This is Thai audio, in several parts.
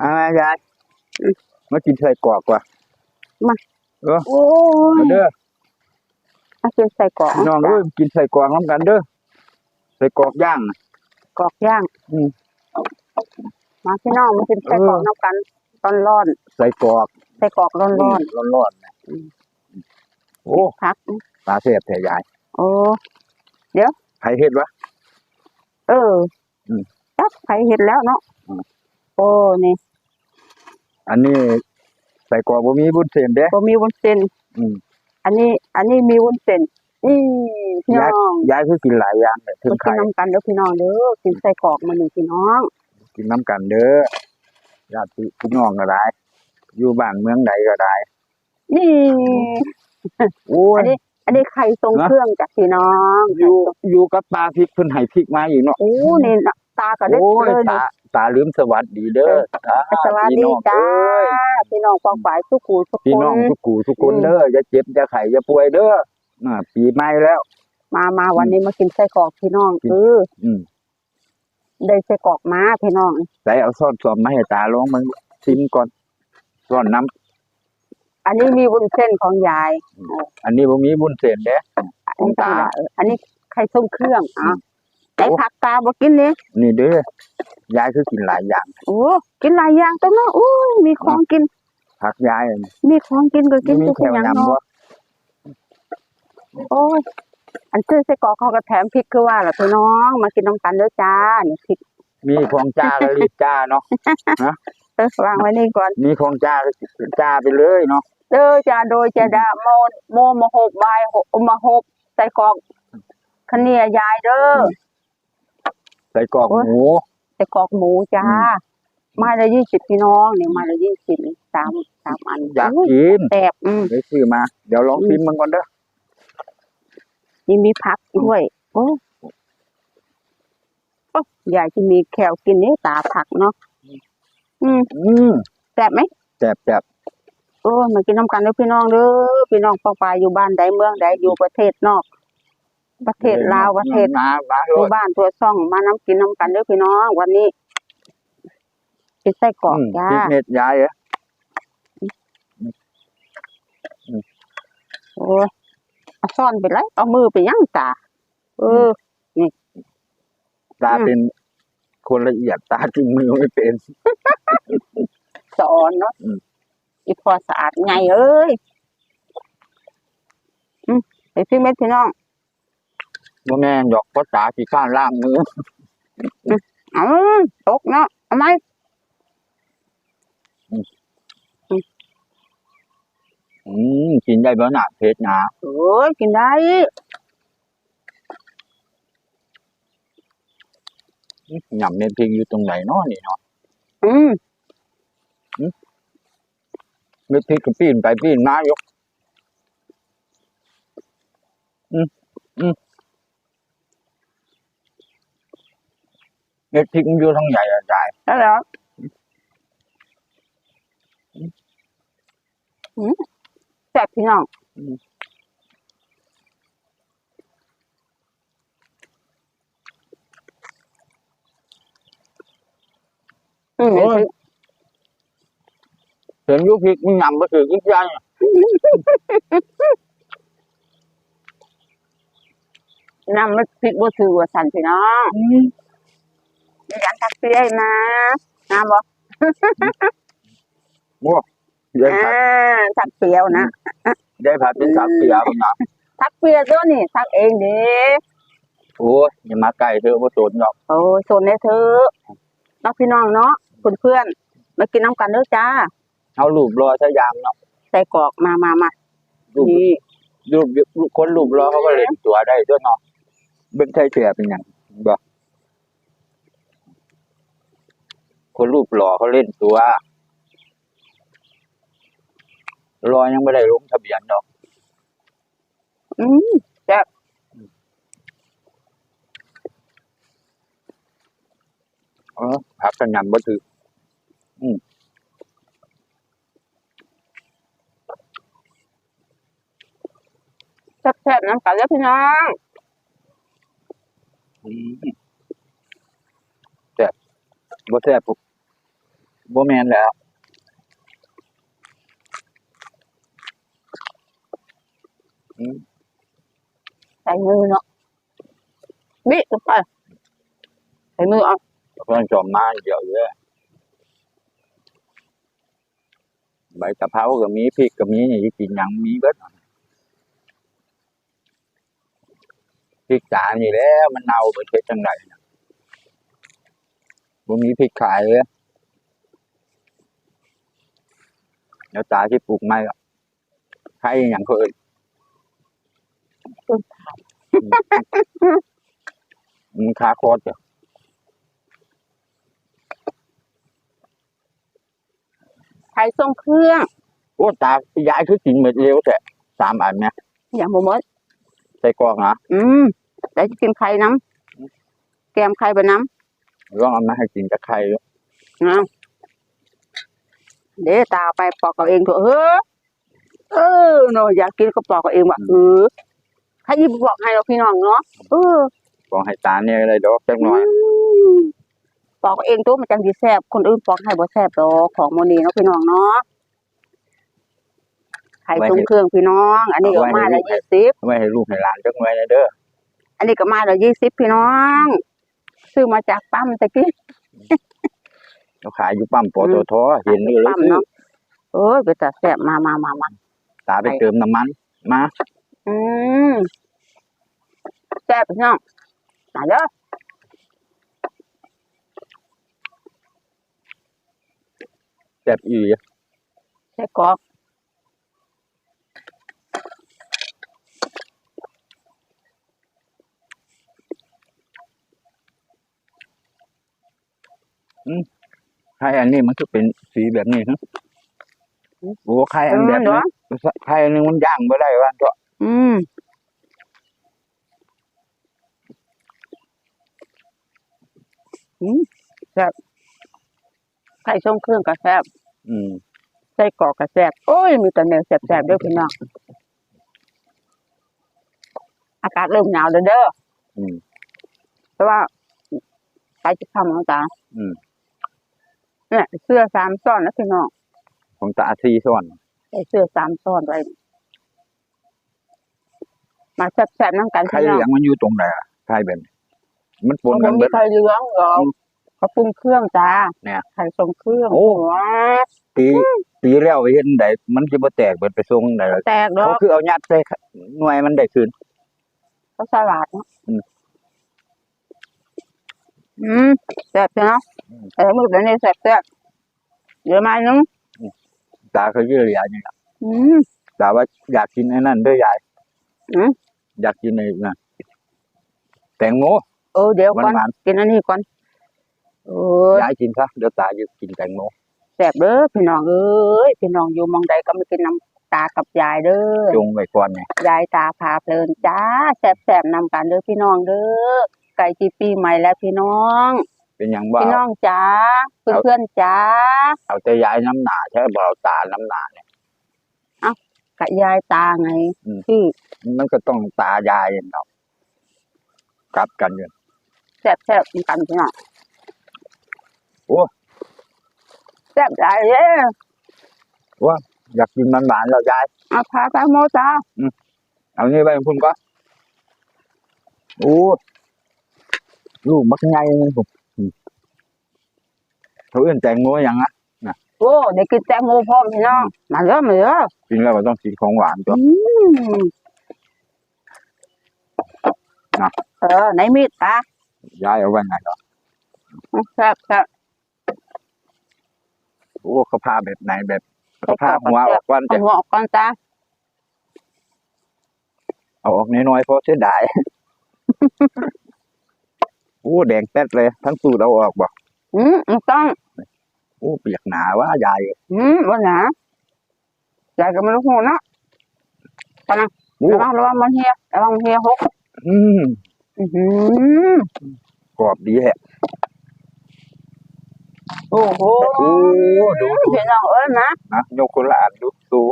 อามายายอืม มากินไส้กรอกว่ะโอ้ยมาเด้อเอากินใส่กรอกพี่น้องเอ้ยกินไส้กรอกน้ำกันเด้อไส้กรอกย่างน่ะ กรอกย่างอืมมาพี่น้องมากินใส่กรอกเออ น้ำกันร้อนร้อนไส้กรอกๆใส่กรอกร้อนร้อนร้อนร้อนๆน่ะอืมโอ้ๆพัก ตาเสียบแต่ยายโอ้ ใครเฮ็ดวะ เอออม จักใครเห็นแล้วเนาะอืม โอ้นี่อันนี้ไส้กรอกบ่มีบุญเส้นเด้บ่มีวุ้นเส้น อืมอันนี้ อันนี้มีวุ้นเส้นอืมพี่น้องยายคือกินหลายอย่างเลยถึงมากินไข่น้ำกันเด้อพี่น้องเด้อกินใส่กรอกมาหนึ่งพี่น้อง กินน้ำกันเด้อญาติพี่น้องก็ได้อยู่บ้านเมืองใดก็ได้นี่ โอ้ย อันนี้อันนี้ไข่ทรงนะ เครื่องจากพี่น้องอยู่อยู่กับตาพริกเพิ่นให้พริกมาอีกเนาะ โอ้นี่น่ะ ตาก็ได้โอ้ยเลยตานี่ตาลืมสวัสดีเด้อตาสวัสพี่ดีน้องจ้าเอ้ยพี่น้องกองฝ่ายทุกขู่ทุกพี่คน้องนทุกกูทุกคนอืมเด้ออย่าเจ็บอย่าไข้อย่าป่วยเด้ออ่าปีใหม่แล้ว มามาวันนี้มากินไส้กรอกพี่น้องกินเอออืมได้ไส้กรอกมาพี่น้องใส่เอาซ่อนสอมมาให้ตาลองมึงชิมก่อนซ่อนน้ำอันนี้มีวุ้นเส้นของยาย อันนี้บ่มีบุญเส้นเด้อันนี้ของตาเอออันนี้ไข่ทรงเครื่องอะอืม ไอ้ผักตาบ่กินนี่นี่เด้อยายคือกินหลายอย่าง โอ้กินหลายอย่างตัวเนาะโอ้ยมีของกิน ผักยายอันนี้มีของกินก็กินมีทุกแถวอย่างยำบ่เนาะโอ้ยอันซื้อไส้กรอกเขาก็แถมพริกคือว่าล่ะพี่น้องมากินน้ำกันเด้อจ้านี่พริกมีของจ้าก็รีบจ้าเนาะเออวางไว้นี่ก่อน มีของจ้าก็จ้าไปเลยเนาะเด้อจ้าโดยจะดาโมนโมมาหกใบายหกมาหกใส่กรอกคะเนียยายเด้อใส่กรอกโอ้ยหมูใส่กรอกหมูจ้า อืม ไมาละยี่สิบพี่น้องเนี่ยไมาละยี่สิบสามสามอันอยากอุ้ยกินแซ่บอืมเดี๋ยวซื้อมา เดี๋ยวลองชิมมันก่อนเด้อนี่มีผักด้วยโอ้โอ้ยายที่มีแคลกินนี่ตาผักเนาะอืมอืมแซ่บไหม แซ่บแซ่บโอ้ยมากินน้ำกันเด้อพี่น้องเด้อพี่น้องปองปายอยู่บ้านใดเมืองใดอยู่ประเทศนอก ประเทศลาวประเทศมามาอโลยู่ดบ้านตัวซ่องมาน้ำกินน้ำกันเด้อพี่น้อง วันนี้กินไส้กรอกอืมจ้าพริกเม็ดยายเหรอโอ้ยเอาซ่อนไปเลยเอามือไปยั่งตาเออ ตาอืม เป็นคนละเอียดตาจิ้มมือไม่เป็น สอนเนาะอืม อีพอสะอาดไงเอ้ยอืมไปพี่เม็ดพี่น้อง บ่แม่นดอกเพราะตาขี้ข้านล่างมือเอาตกเนาะเอาไหมอืมกินได้บ่น่ะเผ็ดหนาโอ้ยกินได้หย่ำเม็ดพริกอยู่ตรงไหนเนาะนี่เนาะอืมเม็ดพริกก็ปีนไปปีนมาอยู่อืมอืม เม็ดพริกมันอยู่ทางใหญ่อะยายแล้วเหรออืมแซ่บพี่น้องอืมอืมโอ้ยเห็นอยุพริกมันหย่ำไปถือกินยายน้ำมันพริกบ่ถือว่าสั่นพี่น้อง มีการตักเสียนะน้ำบ่ยายผัดอ่าตักเปรียวนะยายผัดเป็นสับเปียกเนาะตักเปรียวตัวนี่ตักเองเด้โอ้ยอย่ามาใกล้เธอบ่สนหรอกโอ้ยโซนนี้เธอะน้องพี่น้องเนาะเพื่อนๆมากินน้ำกันเด้อจ้า เอารูปรอซะยามเนาะใส่กรอกมามามารูปนี่รูปรูปคนรูปรอเขาก็เล่นตัวได้ด้วยเนาะเบิ่งใช่เสียเป็นหยังบ่ คนรูปหล่อเขาเล่นตัวรอยังไม่ได้ลงทะเบียนดอก อืมเออพักกันยำบ่ถือแซ่บๆน้ำกันเด้อพี่น้องอืมแซ่บบ่แซ่บปุ๊ บบ่แม่นแล้วใส่มือเนาะบิดไปใส่มือเอาเพิ่นจอมมาเดี๋ยวเยอะใบตะเภาก็มีพริกก็มีนี่กินหยังมีเบิดพริกจานี่แหล้วมันเน่าเบิดเฮ็ดจังไดน่ะบ่มีพริกขายเลย เดี๋ยวตาที่ปลูกไม้ก็ใครหยังเขาเอ่ยต้นมันคาโคตรจ้ะไข่ทรงเครื่องโอ้ตาย้ายคือกินเม็ดเร็วแต่สามอันเนี่ยอย่างบ่หมดใส่กรอกนะอืมแต่จะกินไข่น้ำแกมไข่บะน้ลองเอามาให้กินกับไข่ดูำเอา เดี๋ยวตาเอาไปปอกเอาเองเถอะเฮ้อเออเนาะอยากกินก็ปอกเอาเองว่ะเออใครยิบบอกให้เราพี่น้องเนาะเออบอกให้ตาเนี่ยอะไรดอกจักหน่อยมปอกเองตัวมันจังสิแซ่บคนอื่นปอกให้บ่แซ่บดอกของโมนีเนาะพี่น้องเนาะไข่ทรงเครื่องพี่น้อง อันนี้ก็มาละยี่สิบไว้ให้ลูกให้หลานจักหน่อยนะเด้ออันนี้ก็มาละยี่สิบพี่น้อง ซื้อมาจากปั๊มตะกี้ เขาขายอยู่ปั๊มปตทเห็นเลยปั๊มเนาะเอ้ยก็จะแซ่บมามามามาตาไปเติมน้ำมัน มา อืมแซ่บพี่น้องมาเด้อแซ่บอีหลีใส่กรอก ไข่อันนี้มันคือเป็นสีแบบนี้ฮะโอ้ไข่เออันอแบบเนาะนี้ไข่อันนึงมันย่างบ่ได้ว่าก็อืมอืมแซ่บไข่ทรงเครื่องก็แซ่บอืมไส้กรอกกระแซบโอ้ย มีแต่แนวแสบๆเด้วยพี่น้องอากาศเริ่มหนาวแล้วเด้ออืมเพราะว่าไปจะทำแล้วจ้าอืม เนี่ยเสื้อสามซ้อนนะพี่น้องของตาซีส่วนใส่เสื้อสามซ้อนไว้มาแซ่บๆน้ำกันไข่พี่เหน้องลืองมันอยู่ตรงไหนอะไข่แบบนี้มันปนมักันนเบิมีด ไข่เหลืองเหรออืมเขาปรุงเครื่องจ้าเนี่ย ไข่ทรงเครื่องโอ้ว้าปีปีแล้วไปเห็นได้มันสิบ่แตกเบิดไปส่งได้แตกดอเขากคือเอายัดใส่หน่วยมันได้คืน เขาสลัดเนาะอืมอืมแซ่บใช่เนาะอืม เออมือเป็นนี่แซ่บๆเดี๋ยวมานึงตาเขาเยอะยายนี่ล่ะอืมตาว่าอยากกินไอ้นั่นเด้วยยายอืมอยากกินไอ้นั่นแตงโมเออเดี๋ยวก่อนหวานกินอันนี้ก่อนเออยายกินซะเดี๋ยวตาจะกินแตงโมแซ่บเด้อพี่น้องเอ้ยพี่น้องอยู่หมองใดก็มากินน้ำตากับยายเด้อจงไว้ก่อนไงยายตาพาเพลินจ้าแซ่บแซ่บๆนำกันเด้อพี่น้องเด้อไก่จีปีใหม่แล้วพี่น้อง เป็นหยังว่าพี่น้องจ้าเพื่อนเพื่อนๆจ้าเอาแต่ยายน้ำหนาใช่บ่เอาตาน้ำหนาเนี่ยกับยายตาไงอืมที่มันก็ต้องตายายเนาะกลับกันอยู่แซ่บแซ่บๆนำกันพี่น้องโอ้แซ่บหลายเด้ออยากกินมันหวานๆแล้วยายเอาพาไปโมจ้าเอานี่ไปพุ่นก็โอ้ลูกมักใหญ่นึงผมอืม เขาเอื่นแตงโมหยังอะโอ้เดี๋ยวกินแตงโมพร้อมพี่น้องมาเด้อมาเด้อกินแล้วก็ต้องกินของหวานจ้ะอืมนะเออไหนมีดตายายเอาไว้ไหนก็แซ่บแซ่บโอ้เขาพาแบบไหนแบบเขาพาหัวออกก่อนเอาจะหัวออกก่อนจ้าเอาออกน้อยๆเพราะเสียดายโอ้แดงแป๊ดเลย ทั้งสูตรเอาออกบอก อืมมันต้องโอ้เปียกหนาว่ายายอืมวันหนายายก็ไม่รู้หัวเนาะโอ้ระวังระวังมันเฮียระวังเฮียหกอืมอือหือกรอบดีแฮะโอ้โหโอ้ดูพี่น้องเอ้ยนะนะยกคนละอันดูดู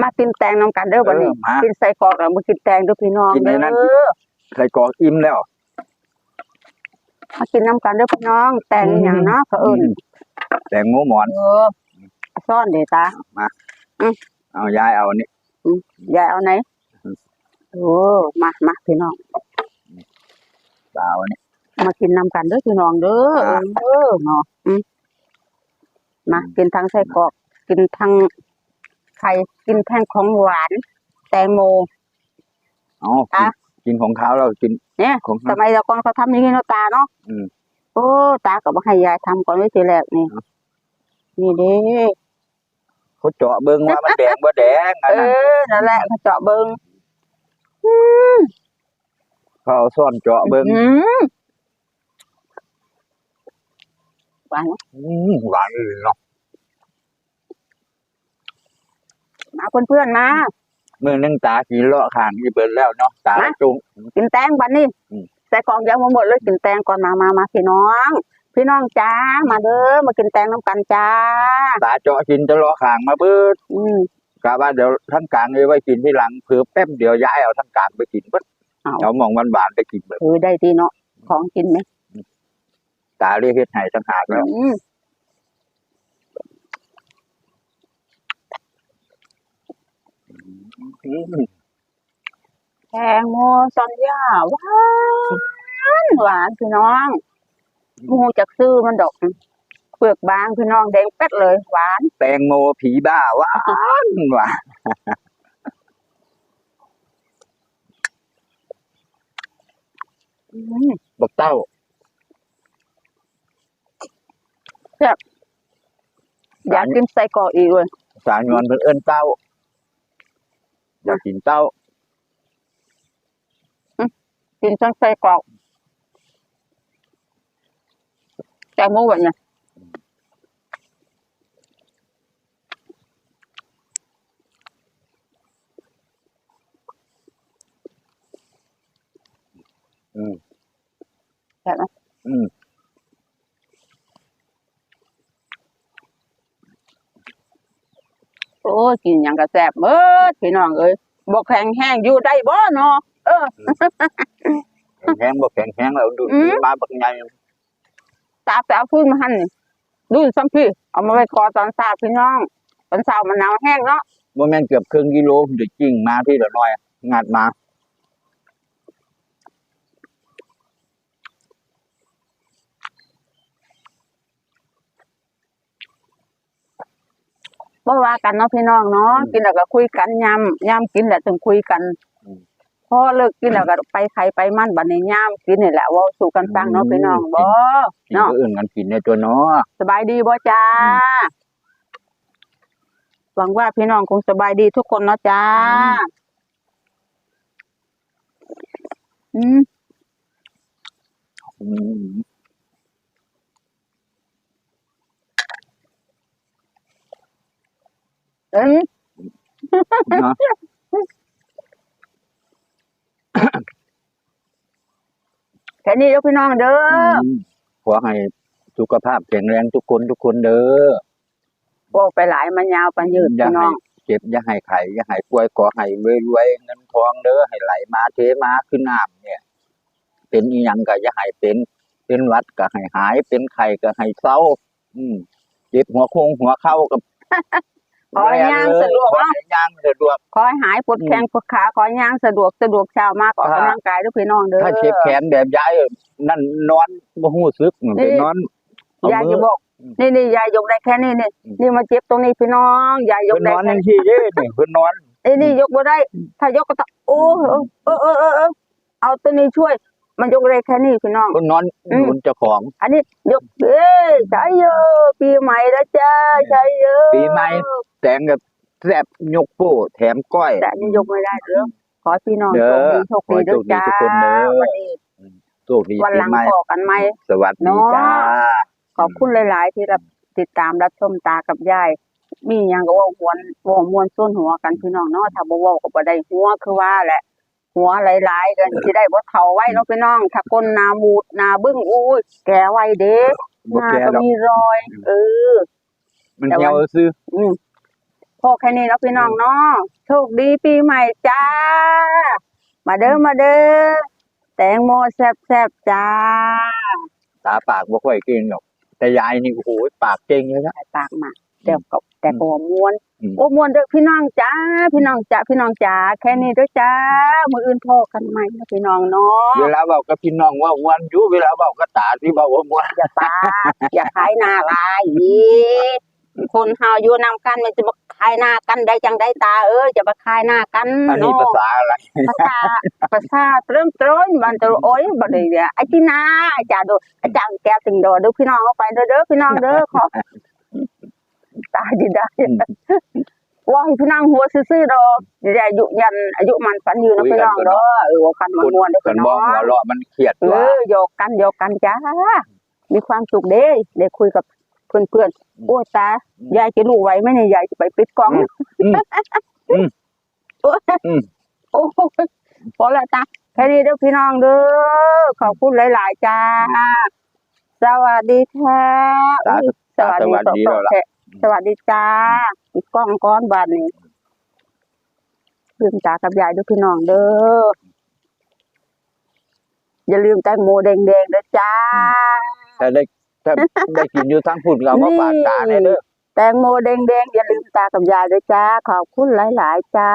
มากินแตงน้ำกันเด้อวันนี้เออมากินใส่กรอกแล้วมากินแตงเด้อพี่น้องกินในเด้นั้นอใส่กรอกอิ่มแล้ว มากินน้ำกันเด้อพี่น้อง แต่งอหย่างเนาะเขาเอิ้นแตงโมหมอน เออซ่อนเด้ตา เอาย้ายเอาอันนี้ยายเอาไหนอืมโอ้มามาพี่น้อง ตาเอาอันนี้ มากินน้ำกันเด้อพี่น้องเด้ออ่าเออเนาะอืมมากินทั้งไส้กรอก กินทั้งไข่กินทั้งของหวาน แตงโม เอาอะ กินของเขาเรากิน เนี่ยของสมัยเราก่อนเขาทำอย่างนี้เนาะตาเนาะอืม โอ้ตาก็บอกให้ยายทำก่อนไว้ทีแรกนี่เอานี่เด้เขาเจาะเบิ่งว่ามันแดงบ่แดงอันเอนั้นอนั่นแหละเขาเจาะเบิ้งเขาเอาซ่อนเจาะเบิ่งอืมหวานเนอะอืมหวานเลยเนาะมาเพื่อนๆมา มื้อนึงตากินเลาะข้างที่เบิ่นแล้วเนาะตามา จุง กินแตงบัดนี้อืม ใส่กล่องยางมาหมดเลยกินแตงก่อนมามามาพี่น้อง พี่น้องจ้ามาเด้อมากินแตงน้ำกันจ้า ตาเจาะกินจะเลาะข้างมาเบิดอืม กะว่าเดี๋ยวทั้งกลางเลยไว้กินที่หลังเผื่อแป๊บเดียวย้ายเอาทั้งกลางไปกินเบิดเอา เอาหมองหวานๆไปกินเบิดคือได้ดีเนาะของกินไหมตาเรียกเฮ็ดให้ทั้งหากแล้วอืม อืม แตงโมซอนย่าหวานหวานพี่น้องมูจากซื้อมันดอกเปลือกบางพี่น้องแดงเป็ดเลย หวาน แตงโมผีบ้าหวานหวานอืมบักเต้าอยากกินไส้กรอกอีกเลยสารยอนเพิ่นเอิ้นเต้าอยากกินเต้า กินทั้งไส้กรอกแตงโมแบบเนี้ย อืม แบบนั้น อืม โอ้ยกินหยังกระแสบเมื่อพี่น้องเอ้ยบอกแข็งแห้งอยู่ได้บ่เนาะเออแข็งๆบ่แข็งแข็งแล้วดูดอืม มาบักใหญ่ตาไปเอาฟืนมาหั่นนี่ดูซ้ำพี่เอามาไว้กอตอนเช้าพี่น้อง ตอนเช้ามันหนาวแห้งเนาะบ่แม่นเกือบครึ่งกิโลเดี๋ยวจิ้งมาที่ละน้อยงัดมา บ่ว่ากันเนาะพี่น้องเนาะกินแล้วก็คุยกันยามยามกินแล้วถึงคุยกันพอเลิกกินแล้วก็ไปใครไปมันบัดนี้ยามกินนี่แหละเว้าสู่กันฟังเนาะพี่น้องบ่กินเนาะก็อื่นกันกินในตัวเนาะสบายดีบ่จ้าหวังว่าพี่น้องคงสบายดีทุกคนเนาะจ้าอืม อืม เอ้ยเนาะแค่นี้เด้อพี่น้องเด้ออมขอให้สุขภาพแข็งแรงทุกคนทุกคนเด้อบอกไปหลายมันยาวปันยืดอย่าพี่น้ให้อง เจ็บอย่าให้ไข้อย่าให้ป่วยขอให้รวยๆเงินทองเด้อให้ไหลมาเทมาขึ้นน้ำเนี่ย เป็นอีหยังก็อย่าให้เป็น เป็นหวัดก็ให้หาย เป็นไข้ก็ให้เศร้า อืมเจ็บหัวโคงหัวเข่ากับ ขอให้ย่างสะดวกขอเนาะให้ย่างสะดวก ขอให้หายปวดแข้งปวดขา ขอให้ย่างสะดวกสะดวกเช้ามากออกครับกำลังกายเด้อพี่น้องเด้อถ้าเจ็บแขนแบบย้ายนั่นนอนบ่ฮู้สึกไปนี่นอนเยายจะบอกอืมนี่นี่ยายยกได้แค่นี้นี่อืมนี่มาเจ็บตรงนี้พี่น้องยายยกเพิ่นได้นอนแค่จังนี้ซี่เด้นี่เพิ่นนอนเอ้ยนี่ยกบ่ได้ ถ้ายกก็ต้องโอ้เออเออเออเออเอาตัวนี้ช่วย มันยกได้แค่นี้พี่น้องเพิ่นนอนอืมบนเจ้าของ อันนี้ยกเอ้ยใช่เยอะปีใหม่แล้วจ้าใช่เยอะปีใหม่แตงกับแซ่บยกโป้แถมก้อย แต่อันนี่ยกไม่ได้เด้อขอให้พี่น้องเด้อโชคดีโชคดีเด้อขอให้จ้าโชคดีทุกคนเด้อวันนี้โชคดีวันปีหลังใหม่พอกันไหมสวัสดีเนาะจ้าขอบคุณหลาย ๆ ที่รับติดตามรับชมตากับยายมีหยังก็เว่าหวนเว่ามวนส้นหัวกันพี่น้องเนาะถ้าบ่เว้าก็บ่ได้หัวคือว่าแหละ หัวหลายๆกันสิได้บ่เฒ่าไว้เนาะพี่น้องถ้าคนหน้าบูดหน้าบึ้งอุ้ยแก่ไว้เด้หบ่น้าแก่ก็ดอกมีรอย เออ มันแต่ว่าเหี่ยวซื่ออืมพอแค่นี้แล้วพี่น้องเนาะโชคดีปีใหม่จ้า มาเด้อมาเด้อแตงโมแซ่บๆจ้าตาปากบ่ค่อยกินหรอกแต่ยายนี่โอ้โหปากเก่งเลยนะ ใส่ปากมา แต่ก็แต่ก็ว่าม่วนอืมโอ้ม่วนเด้อพี่น้องจ้าพี่น้องจ้าพี่น้องจ้าแค่นี้เด้อจ้ามื้ออื่นพอกันใหม่นะพี่น้องเนาะเวลาเว้ากับพี่น้องว่าม่วนอยู่เวลาเว้ากับตาที่เว้าว่าม่วนอย่าปาอย่าขายหน้าลายอีคนเฮาอยู่นำกันมันจะมาขายหน้ากันได้จังได้ตาเอ้ยจะมาขายหน้ากันอันนี้เนาะภาษาอะไรภาษาภาษาเริ่มต้นบันตัวโอ้ยบันเดียไอ้ที่นาอาจารย์ดูอาจารย์แกติงดอเด้อพี่น้องเอาไปเด้อเด้อพี่น้องเด้อขอ ตายดีได้ว่าให้พี่น้องหัวซื่อๆดอกอย่าอายุยันอายุมันฝันยืนนะพี่น้องเด้อเออว่ากันมันมวนเด้อเพิ่พี่นน้บ่องหัวเราะมันเครียดเอว่าอโยกกันโยกกันจ้ามีความสุขเด้ได้คุยกับเพื่อนๆโอ้ตายายจะรู้ไหวไหมเนี่ยยายจะไปปิดกล้องอืมอืมโอ้ยอืมโอ้ยพอละตาแค่นี้เด้อพี่น้องเด้อขอบคุณหลาย ๆ จ้าสวัสดีค่ะสาธุสวัสดีสวัสดีแล้วล่ะ สวัสดีจ้าอีกกล้องก้อนบาทนี้ลืมตากับยายเด้วยพี่น้องเด้ออย่าลืมแตงโมแดงๆเด้อจ้าถ้าได้ถ้าได้กินอยู่ทั้งพุ่นก็เอามาฝากตาแน่เด้อแตงโมแดงๆอย่าลืมตากับยายด้วยจ้า ขอบคุณหลาย ๆ จ้า